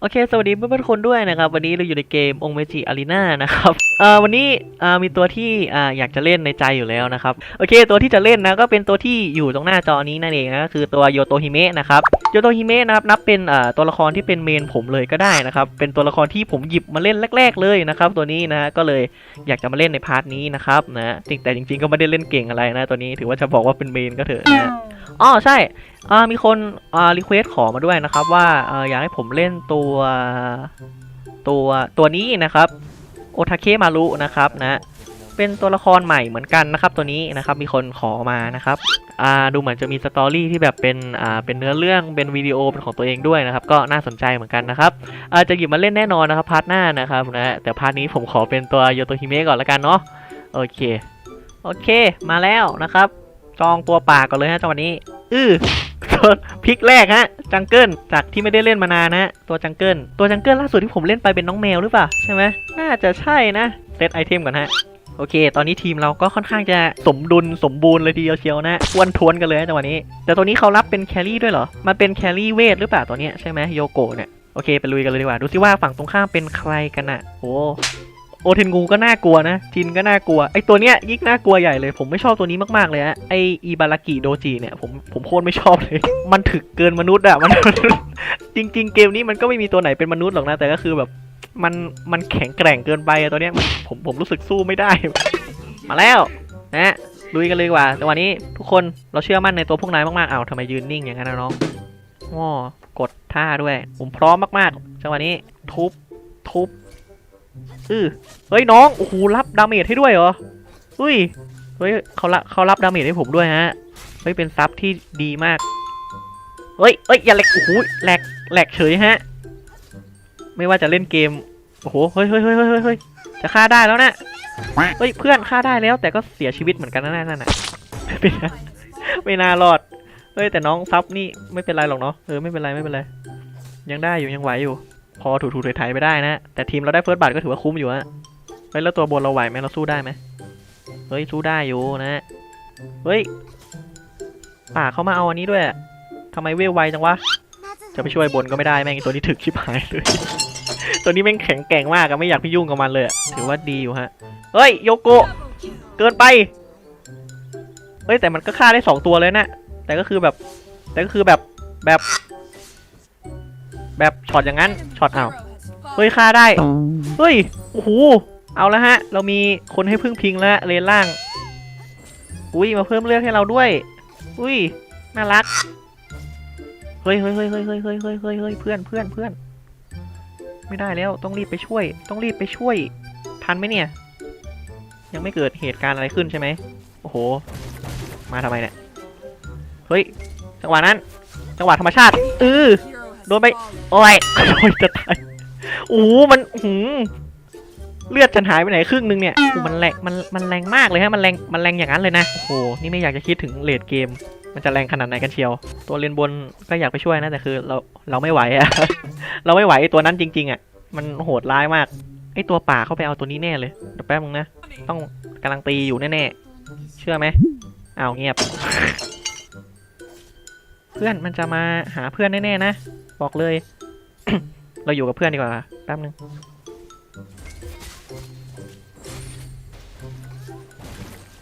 โอเค สวัสดีเพื่อนๆคนด้วยนะครับ วันนี้เราอยู่ในเกมองเมจิอารีนานะครับอ่อวันนี้อ่ามีตัวที่อ่าอยากจะเล่นในใจอยู่แล้วนะครับ โอเค ตัวที่จะเล่นนะก็เป็นตัวที่อยู่ตรงหน้าจอนี้นั่นเองนะก็คือตัวโยโตฮิเมะนะครับ โยโตฮิเมะนะครับนับเป็นอ่าตัวละครที่เป็นเมนผมเลยก็ได้นะครับ เป็นตัวละครที่ผมหยิบมาเล่นแรก ๆ เลยนะครับ ตัวนี้นะก็เลยอยากจะมาเล่นในพาร์ทนี้นะครับนะจริงแต่จริงๆก็ไม่ได้เล่นเก่งอะไรนะ ตัวนี้ถือว่าจะบอกว่าเป็นเมนก็เถอะนะอ๋อใช่อ่ามีคนอ่ารีเควสขอมาด้วยนะครับว่าอ่ออยากให้ผมเล่นตัวตัวตัวนี้นะครับโอทาเคมารุนะครับนะเป็นตัวละครใหม่เหมือนกันนะครับ ตัวนี้นะครับมีคนขอมานะครับอ่าดูเหมือนจะมีสตอรี่ที่แบบเป็นอ่าเป็นเนื้อเรื่องเป็นวิดีโอเป็นของตัวเองด้วยนะครับ ก็น่าสนใจเหมือนกันนะครับอาจะหยิบมาเล่นแน่นอนนะครับพาร์ทหน้านะครับนะแต่พาร์ทนี้ผมขอเป็นตัวโยโตฮิเมะก่อนละกันเนาะโอเคโอเคมาแล้วนะครับ จองตัวป่าก่อนเลยฮะจังหวะนี้ อือ พลิกแรกฮะจังเกิลจากที่ไม่ได้เล่นมานานนะฮะตัวจังเกิลตัวจังเกิลล่าสุดที่ผมเล่นไปเป็นน้องแมวหรือเปล่าใช่ไหมน่าจะใช่นะเซตไอเทมก่อนฮะโอเค ตอนนี้ทีมเราก็ค่อนข้างจะสมดุลสมบูรณ์เลยทีเดียวเชียวนะอ้วนทวนกันเลยนะจังหวะนี้ แต่ตัวนี้เขารับเป็นแครี่ด้วยเหรอ มันเป็นแครี่เวทหรือเปล่าตัวเนี้ยใช่ไหมโยโกะเนี่ย โอเค ไปลุยกันเลยดีกว่า ดูซิว่าฝั่งตรงข้ามเป็นใครกันน่ะโอ้ โอเทนงูก็น่ากลัวนะ จินก็น่ากลัว ไอตัวเนี้ยยิ่งน่ากลัวใหญ่เลย ผมไม่ชอบตัวนี้มากๆเลยฮะ ไออีบารากิโดจิเนี่ยผมผมโคตรไม่ชอบเลย มันถึกเกินมนุษย์อะมัน จริง ๆ เกมนี้มันก็ไม่มีตัวไหนเป็นมนุษย์หรอกนะ แต่ก็คือแบบมันมันแข็งแกร่งเกินไปอะตัวเนี้ยผมผมรู้สึกสู้ไม่ได้ มาแล้วนะลุยกันเลยดีกว่า แต่วันนี้ทุกคนเราเชื่อมั่นในตัวพวกนายมากๆอ้าวทำไมยืนนิ่งอย่างนั้นนะน้องว้อกดท่าด้วย ผมพร้อมมากๆจังหวะนี้ทุบทุบ อือเฮ้ยน้องโอ้โหรับดาเมจให้ด้วยเหรอเฮ้ยเฮ้ยเขารับเขารับดาเมจให้ผมด้วยฮะเฮ้ยเป็นซับที่ดีมากเฮ้ยเฮ้ยอย่าแหลกโอ้โหแหลกแหลกเฉยฮะ ไม่ว่าจะเล่นเกมโอ้โหเฮ้ยเฮ้ยเฮ้ยเฮ้ยจะฆ่าได้แล้วนะเฮ้ยเพื่อนฆ่าได้แล้ว แต่ก็เสียชีวิตเหมือนกันนะนั่นน่ะไม่น่าไม่น่ารอดเฮ้ยแต่น้องซับนี่ไม่เป็นไรหรอกเนาะเออไม่เป็นไรไม่เป็นไรยังได้อยู่ยังไหวอยู่ พอถูถูไถๆไปได้นะ แต่ทีมเราได้เฟิร์สบัตก็ถือว่าคุ้มอยู่ฮะเฮ้ยแล้วตัวบนเราไหวไหมเราสู้ได้ไหมเฮ้ยสู้ได้อยู่นะเฮ้ยป่าเขามาเอาอันนี้ด้วยทำไมเวลไวจังวะจะไปช่วยบนก็ไม่ได้แม่งตัวนี้ถึกชิบหายเลย ตัวนี้แม่งแข็งแกร่งมากอะไม่อยากไปยุ่งกับมันเลยถือว่าดีอยู่ฮะเฮ้ยโยโกะเกินไปเฮ้ยแต่มันก็ฆ่าได้สองตัวเลยนะแต่ก็คือแบบ แต่ก็คือแบบแบบ แบบช็อตอย่างนั้นช็อตเอาวเฮ้ยฆ่าได้เฮ้ยโอ้โหเอาแล้วฮะ เรามีคนให้พึ่งพิงแล้วเลนล่าง อุ้ยมาเพิ่มเลือดให้เราด้วย อุ้ยน่ารักเฮ้ยเฮ้ยเฮ้ยเฮ้ยเฮ้ยเฮ้ยเฮ้ยเฮ้ยเฮ้ยเพื่อนเพื่อนเพื่อนไม่ได้แล้วต้องรีบไปช่วย ต้องรีบไปช่วย ทันไหมเนี่ย ยังไม่เกิดเหตุการณ์อะไรขึ้นใช่ไหมโอ้โห มาทำไมเนี่ยเฮ้ยจังหวะนั้น จังหวะธรรมชาติเออ โดนไปโอ้ยโอ้ยจะตายโอ้มันหืมเลือดฉันหายไปไหนครึ่งนึงเนี่ยโอ้มันแรงมันมันแรงมากเลยฮะมันแรงมันแรงอย่างนั้นเลยนะโอ้โหนี่ไม่อยากจะคิดถึงเลดเกม มันจะแรงขนาดไหนกันเชียว ตัวเลนบนก็อยากไปช่วยนะแต่คือเราเราไม่ไหวอะเราไม่ไหวไอตัวนั้นจริง ๆอะมันโหดร้ายมากไอตัวป่าเข้าไปเอาตัวนี้แน่เลยเดี๋ยวแป๊บนึงนะต้องกำลังตีอยู่แน่ๆเชื่อไหมเอาเงียบ เพื่อนมันจะมาหาเพื่อนแน่ๆนะ บอกเลย เราอยู่กับเพื่อนดีกว่าแป๊บนึง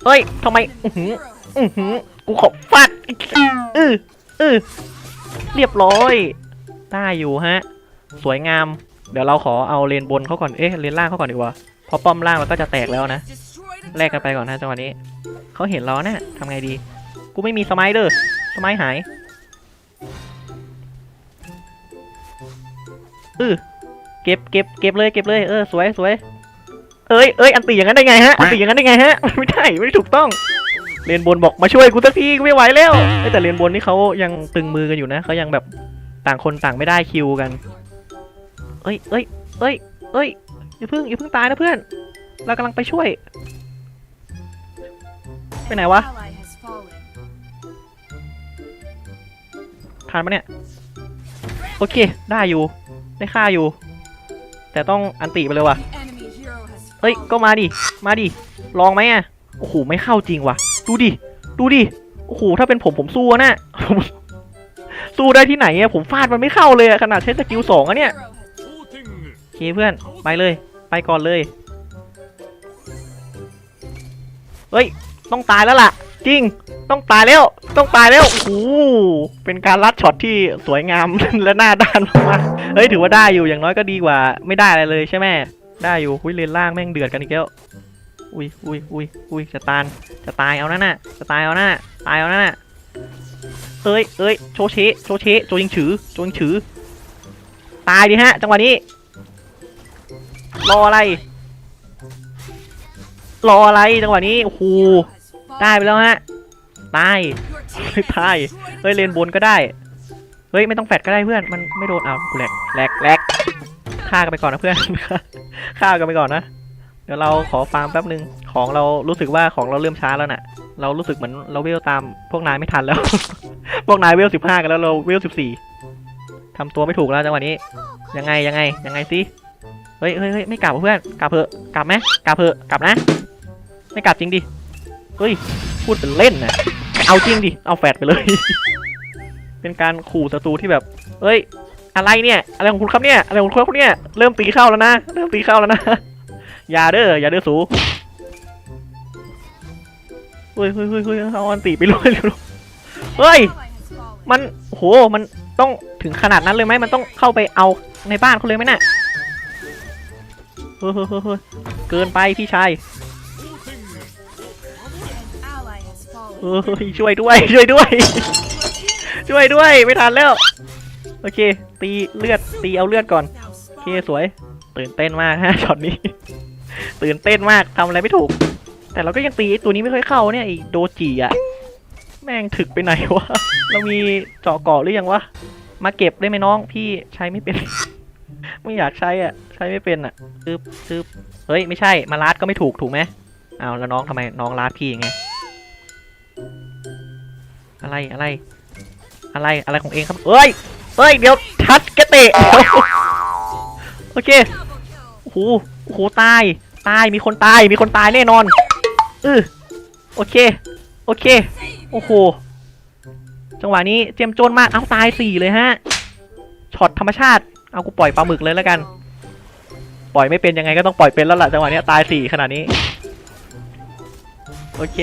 เฮ้ยทำไม อือหืออือหือกูขอฟาดอืออือเรียบร้อยได้อยู่ฮะ สวยงาม เดี๋ยวเราขอเอาเลนบนเขาก่อน เอ๊ะ เลนล่างเขาก่อนดีกว่าเพราะป้อมล่างเราก็จะแตกแล้วนะ แลกกันไปก่อนนะจังหวะนี้ เขาเห็นเรานะทำไงดี กูไม่มีสไมเดอร์ สไมหาย อือเก็บเก็บเก็บเลยเก็บเลยเออสวยสวยเอ้ยเอ้ยอันตีอย่างนั้นได้ไงฮะอันตีอย่างนั้นได้ไงฮะ ไม่ได้ไม่ถูกต้องเลนบนบอกมาช่วยกูสักทีกูไม่ไหวแล้วเอ้ยแต่เลนบนนี่เขายังตึงมือกันอยู่นะเขายังแบบต่างคนต่างไม่ได้คิวกัน เอ้ยเอ้ยเอ้ยเอ้ยอย่าเพิ่งอย่าเพิ่งตายนะเพื่อน เรากำลังไปช่วย ไปไหนวะทันปะเนี่ย โอเคได้อยู่ ได้ค่าอยู่ แต่ต้องอันติไปเลยว่ะเอ้ยก็มาดิ มาดิ ลองไหมอะ โอ้โห ไม่เข้าจริงว่ะ ดูดิ ดูดิ โอ้โห ถ้าเป็นผมผมสู้อะนะสู้ได้ที่ไหนอะ ผมฟาดมันไม่เข้าเลยขนาดใช้สกิลสองอะเนี่ยเคเพื่อน ไปเลย ไปก่อนเลย เฮ้ย ต้องตายแล้วล่ะ จริง ต้องตายแล้ว ต้องตายแล้ว โอ้เป็นการลัดช็อตที่สวยงาม และหน้าด้านมากเฮ้ย ถือว่าได้อยู่อย่างน้อยก็ดีกว่า ไม่ได้อะไรเลยใช่ไหม ได้อยู่อุ้ยเลนล่างแม่งเดือดกันอีกแล้ว อุ้ยอุ้ยอุ้ยอุ้ยจะตานจะตายเอานั่นน่ะจะตายเอานั่นน่ะตายเอานั่นน่ะเอ้ยเอ้ยโชเชโชเชโจยิงฉือโจยิงฉือ ตายดิฮะ จังหวะนี้ รออะไร รออะไรจังหวะนี้ โอ้โห ได้ไปแล้วฮะตายไม่ตายเฮ้ยเลนบนก็ได้ เฮ้ยไม่ต้องแฟดก็ได้เพื่อน มันไม่โดนเอากูแหลกแหลกแหลกฆ่ากันไปก่อนนะเพื่อนฆ่ากันไปก่อนนะ เดี๋ยวเราขอฟาร์มแป๊บนึง ของเรารู้สึกว่าของเราเริ่มช้าแล้วน่ะ เรารู้สึกเหมือนเราเวลตามพวกนายไม่ทันแล้ว พวกนายเวลสิบห้ากันแล้วเราเวลสิบสี่ทำตัวไม่ถูกแล้วจังหวะนี้ ยังไงยังไงยังไงสิเฮ้ยเฮ้ยเฮ้ยไม่กลับเพื่อน กลับเถอะ กลับไหมกลับเถอะ กลับนะ ไม่กลับจริงดิ เฮ้ย พูดเป็นเล่นนะเอาจริงดิ เอาแฟดไปเลย เป็นการขู่ศัตรูที่แบบ เฮ้ย อะไรเนี่ย อะไรของคุณครับเนี่ย อะไรของคุณครับเนี่ย เริ่มตีเข้าแล้วนะ เริ่มตีเข้าแล้วนะ อย่าเด้อ อย่าเด้อสูเฮ้ยเฮ้ยเฮ้ยเฮ้ยเอาอันตีไปเลยเร็วๆเฮ้ย มันโห มันต้องถึงขนาดนั้นเลยไหมมันต้องเข้าไปเอาในบ้านเขาเลยไหมน่ะ เฮ้ยเฮ้ยเฮ้ยเกินไปพี่ชาย ยช่วยด้วย ช่วยด้วย ช่วยด้วยไม่ทันแล้ว โอเค ตีเลือดตีเอาเลือดก่อน โอเคสวย ตื่นเต้นมากฮะช็อตนี้ ตื่นเต้นมากทำอะไรไม่ถูก แต่เราก็ยังตีไอตัวนี้ไม่ค่อยเข้าเนี่ยไอโดจิอะแม่งถึกไปไหนวะ เรามีเจาะเกาะหรือยังวะ มาเก็บได้ไหมน้องพี่ใช้ไม่เป็น ไม่อยากใช้อะ ใช้ไม่เป็นอะซึบซึบเฮ้ยไม่ใช่มาลาดก็ไม่ถูกถูกไหมเอาแล้วน้องทำไมน้องลาดพี่ยังไง อะไรอะไร อะไรอะไรของเองครับเฮ้ยเฮ้ยเดี๋ยวทัดกระเตะโอเคโอ้โหโอ้โหตายตายมีคนตายมีคนตายแน่นอนอือโอเค โอเค โอ้โห จังหวะนี้เจยมโจนมาก เอาตายสี่เลยฮะ ช็อตธรรมชาติ เอากูปล่อยปลาหมึกเลยแล้วกัน ปล่อยไม่เป็นยังไงก็ต้องปล่อยเป็นแล้วล่ะจังหวะเนี้ยตายสี่ขนาดนี้ โอเค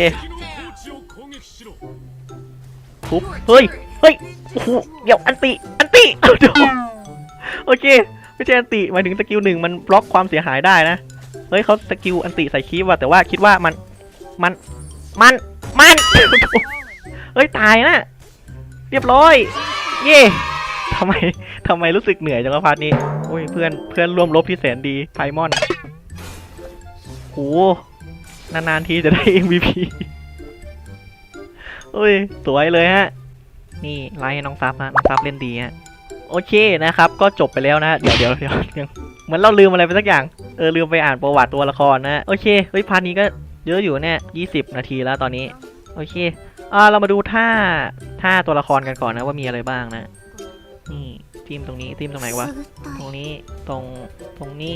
ทุบเฮ้ย เฮ้ย โอ้โห เดี๋ยวอันติ อันตีโอเค ไม่ใช่อันติ หมายถึงสกิลหนึ่งมันบล็อกความเสียหายได้นะ เฮ้ยเขาสกิลอันติใส่คีบว่ะแต่ว่าคิดว่ามัน มัน มัน มัน เฮ้ย ตายนะ เรียบร้อย เย่ทำไมทำไมรู้สึกเหนื่อยจังวะพาร์ทนี้โอ้ยเพื่อนเพื่อนร่วมรบที่แสนดีไพมอนโหนานๆทีจะได้ MVP เฮ้ยสวยเลยฮะ นี่ไล่ให้น้องซับฮะน้องซับเล่นดีฮะ โอเคนะครับ ก็จบไปแล้วนะ เดี๋ยวเดี๋ยวเดี๋ยวยังเหมือนเราลืมอะไรไปสักอย่าง เออลืมไปอ่านประวัติตัวละครนะ โอเค เฮ้ยพาร์ทนี้ก็เยอะอยู่เนี่ยยี่สิบนาทีแล้วตอนนี้ โอเคอ่าเรามาดูท่าท่าตัวละครกันก่อนนะว่ามีอะไรบ้างนะ นี่ทีมตรงนี้ทีมตรงไหนวะ ตรงนี้ตรงตรงนี้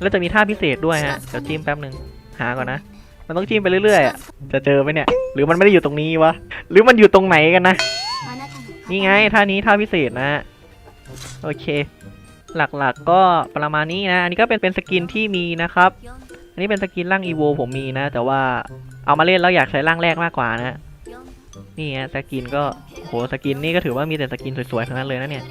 แล้วจะมีท่าพิเศษด้วยฮะ เดี๋ยวจิ้มแป๊บหนึ่งหาก่อนนะ มันต้องจิ้มไปเรื่อยๆอะจะเจอไหมเนี่ย หรือมันไม่ได้อยู่ตรงนี้วะ หรือมันอยู่ตรงไหนกันนะ นี่ไงท่านี้ท่าพิเศษนะ โอเค หลักๆก็ประมาณนี้นะ อันนี้ก็เป็นเป็นสกินที่มีนะครับ อันนี้เป็นสกินร่างอีโวผมมีนะ แต่ว่าเอามาเล่นแล้วอยากใช้ร่างแรกมากกว่านะ นี่ฮะสกินก็โหสกินนี่ก็ถือว่ามีแต่สกินสวยๆทั้งนั้นเลยนะเนี่ย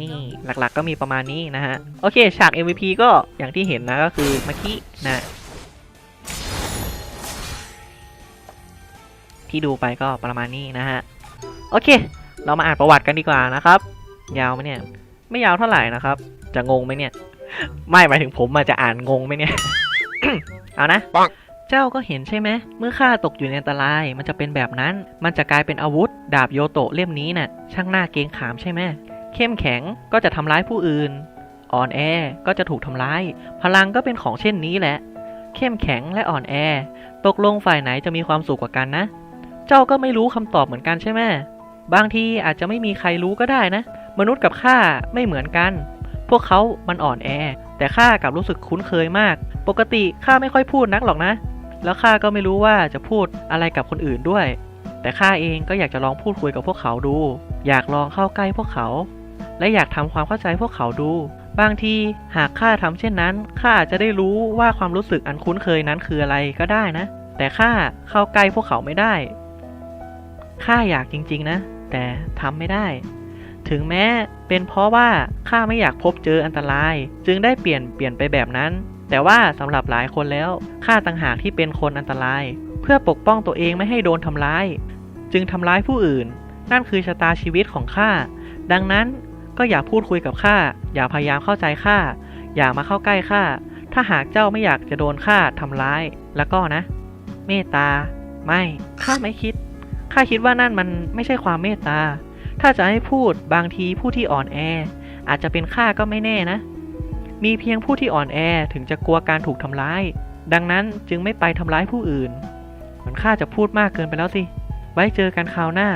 นี่หลักๆก็มีประมาณนี้นะฮะ โอเค ฉาก MVP ก็อย่างที่เห็นนะก็คือเมื่อกี้นะ ที่ดูไปก็ประมาณนี้นะฮะ โอเค เรามาอ่านประวัติกันดีกว่านะครับ ยาวไหมเนี่ย ไม่ยาวเท่าไหร่นะครับ จะงงไหมเนี่ย ไม่หมายถึงผมมาจะอ่านงงไหมเนี่ย เอานะปังเจ้าก็เห็นใช่ไหม เมื่อข้าตกอยู่ในอันตราย มันจะเป็นแบบนั้น มันจะกลายเป็นอาวุธ ดาบโยโตะเล่มนี้น่ะ ช่างหน้าเกรงขามใช่ไหม เข้มแข็งก็จะทำร้ายผู้อื่น อ่อนแอ ก็จะถูกทำร้าย พลังก็เป็นของเช่นนี้แหละ เข้มแข็งและอ่อนแอ ตกลงฝ่ายไหนจะมีความสุขกว่ากันนะ เจ้าก็ไม่รู้คำตอบเหมือนกันใช่ไหมบางทีอาจจะไม่มีใครรู้ก็ได้นะ มนุษย์กับข้าไม่เหมือนกัน พวกเขามันอ่อนแอ แต่ข้ากับรู้สึกคุ้นเคยมาก ปกติข้าไม่ค่อยพูดนักหรอกนะ แล้วข้าก็ไม่รู้ว่าจะพูดอะไรกับคนอื่นด้วย แต่ข้าเองก็อยากจะลองพูดคุยกับพวกเขาดู อยากลองเข้าใกล้พวกเขา และอยากทำความเข้าใจพวกเขาดู บางทีหากข้าทำเช่นนั้นข้าอาจจะได้รู้ว่าความรู้สึกอันคุ้นเคยนั้นคืออะไรก็ได้นะ แต่ข้าเข้าใกล้พวกเขาไม่ได้ ข้าอยากจริง ๆ นะ แต่ทำไม่ได้ ถึงแม้เป็นเพราะว่าข้าไม่อยากพบเจออันตราย จึงได้เปลี่ยนเปลี่ยนไปแบบนั้น แต่ว่าสำหรับหลายคนแล้วข้าต่างหากที่เป็นคนอันตราย เพื่อปกป้องตัวเองไม่ให้โดนทำร้าย จึงทำร้ายผู้อื่น นั่นคือชะตาชีวิตของข้าดังนั้นก็อย่าพูดคุยกับข้าอย่าพยายามเข้าใจข้าอย่ามาเข้าใกล้ข้าถ้าหากเจ้าไม่อยากจะโดนข้าทำร้ายแล้วก็นะ เมตตา ไม่ข้าไม่คิด ข้าคิดว่านั่นมันไม่ใช่ความเมตตา ถ้าจะให้พูดบางทีผู้ที่อ่อนแอ อาจจะเป็นข้าก็ไม่แน่นะ มีเพียงผู้ที่อ่อนแอถึงจะกลัวการถูกทำร้าย ดังนั้นจึงไม่ไปทำร้ายผู้อื่น เหมือนข้าจะพูดมากเกินไปแล้วสิ ไว้เจอกันคราวหน้า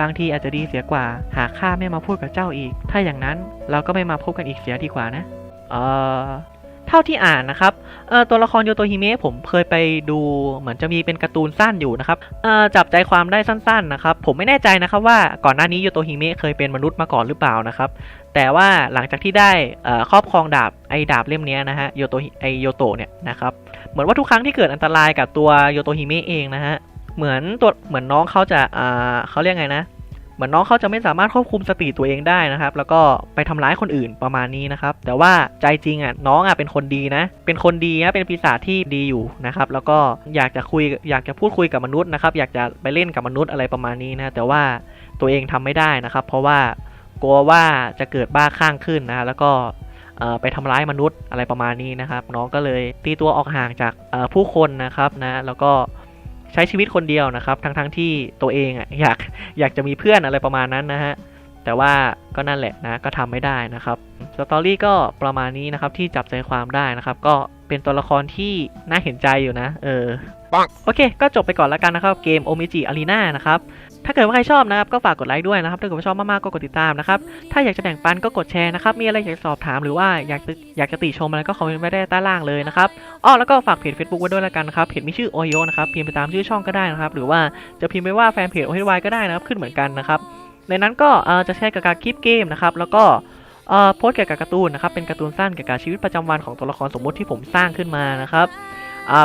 บางทีอาจจะดีเสียกว่า หากข้าไม่มาพูดกับเจ้าอีก ถ้าอย่างนั้นเราก็ไม่มาพบกันอีกเสียดีกว่านะ เอ่อ เท่าที่อ่านนะครับตัวละครโยโตฮิเมะผมเคยไปดูเหมือนจะมีเป็นการ์ตูนสั้นอยู่นะครับจับใจความได้สั้นๆนะครับผมไม่แน่ใจนะครับว่าก่อนหน้านี้โยโตฮิเมะเคยเป็นมนุษย์มาก่อนหรือเปล่านะครับแต่ว่าหลังจากที่ได้ครอบครองดาบไอ้ดาบเล่มนี้นะฮะโยโตไอโยโตะเนี่ยนะครับเหมือนว่าทุกครั้งที่เกิดอันตรายกับตัวโยโตฮิเมะเองนะฮะเหมือนตัวเหมือนน้องเขาจะเขาเรียกไงนะ เหมือนน้องเขาจะไม่สามารถควบคุมสติตัวเองได้นะครับ แล้วก็ไปทำร้ายคนอื่นประมาณนี้นะครับ แต่ว่าใจจริงอะน้องอะเป็นคนดีนะ เป็นคนดีนะเป็นปีศาจที่ดีอยู่นะครับ แล้วก็อยากจะคุยอยากจะพูดคุยกับมนุษย์นะครับ อยากจะไปเล่นกับมนุษย์อะไรประมาณนี้นะ แต่ว่าตัวเองทำไม่ได้นะครับ เพราะว่ากลัวว่าจะเกิดบ้าคลั่งขึ้นนะแล้วก็ไปทำร้ายมนุษย์อะไรประมาณนี้นะครับ น้องก็เลยตีตัวออกห่างจากผู้คนนะครับนะแล้วก็ ใช้ชีวิตคนเดียวนะครับ ทั้งๆทที่ตัวเองอะอยากอยากจะมีเพื่อนอะไรประมาณนั้นนะฮะแต่ว่าก็นั่นแหละนะก็ทำไม่ได้นะครับสตอรี่ก็ประมาณนี้นะครับที่จับใจความได้นะครับ ก็เป็นตัวละครที่น่าเห็นใจอยู่นะ เออ โอเค ก็จบไปก่อนแล้วกันนะครับเกมโอมิจิอารีนานะครับถ้าเกิดว่าใครชอบนะครับก็ฝากกดไลค์ด้วยนะครับถ้าเกิดว่าชอบมากๆก็กดติดตามนะครับถ้าอยากจะแบ่งปันก็กดแชร์นะครับมีอะไรอยากสอบถามหรือว่าอยากจะอยากจะติชมอะไรก็คอมเมนต์ไว้ได้ใต้ล่างเลยนะครับอ้อแล้วก็ฝากเพจ Facebook ไว้ด้วยแล้วกันนะครับเพจมีชื่อโอโยนะครับพิมพ์ไปตามชื่อช่องก็ได้นะครับหรือว่าจะพิมพ์ไปว่าแฟนเพจโอเก็ได้นะครับขึ้นเหมือนกันนะครับในนั้นก็จะแชร์กี่ยวกับคลิปเกมนะครับแล้วก็โพสเกี่ยวกับการ์ตูนนะครับเป็นการ์ตูนสั้นเกี่ยวกับชีวิตประจำวันของตัวละครสมมุติที่ผมสร้างขึ้นมานะครับ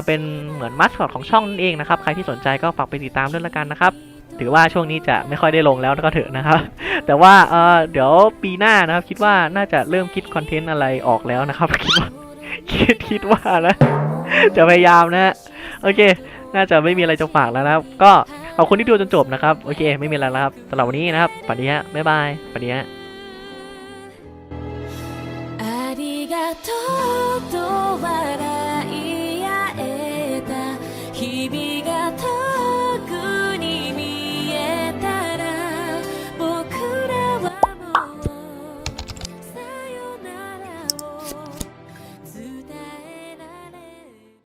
เป็นเหมือนมัสคอตของช่องนั่นเองนะครับ ใครที่สนใจก็ฝากไปติดตามด้วยละกันนะครับ ถือว่าช่วงนี้จะไม่ค่อยได้ลงแล้วก็เถอะนะครับ แต่ว่าเอ่อเดี๋ยวปีหน้านะครับ คิดว่าน่าจะเริ่มคิดคอนเทนต์อะไรออกแล้วนะครับ คิดว่า คิดคิดว่านะ จะพยายามนะฮะโอเค น่าจะไม่มีอะไรจะฝากแล้วนะครับ ก็ขอบคุณที่ดูจนจบนะครับ โอเค ไม่มีอะไรแล้วครับสำหรับวันนี้นะครับสวัสดีฮะบ๊ายบายสวัสดีฮะ ありがとうとは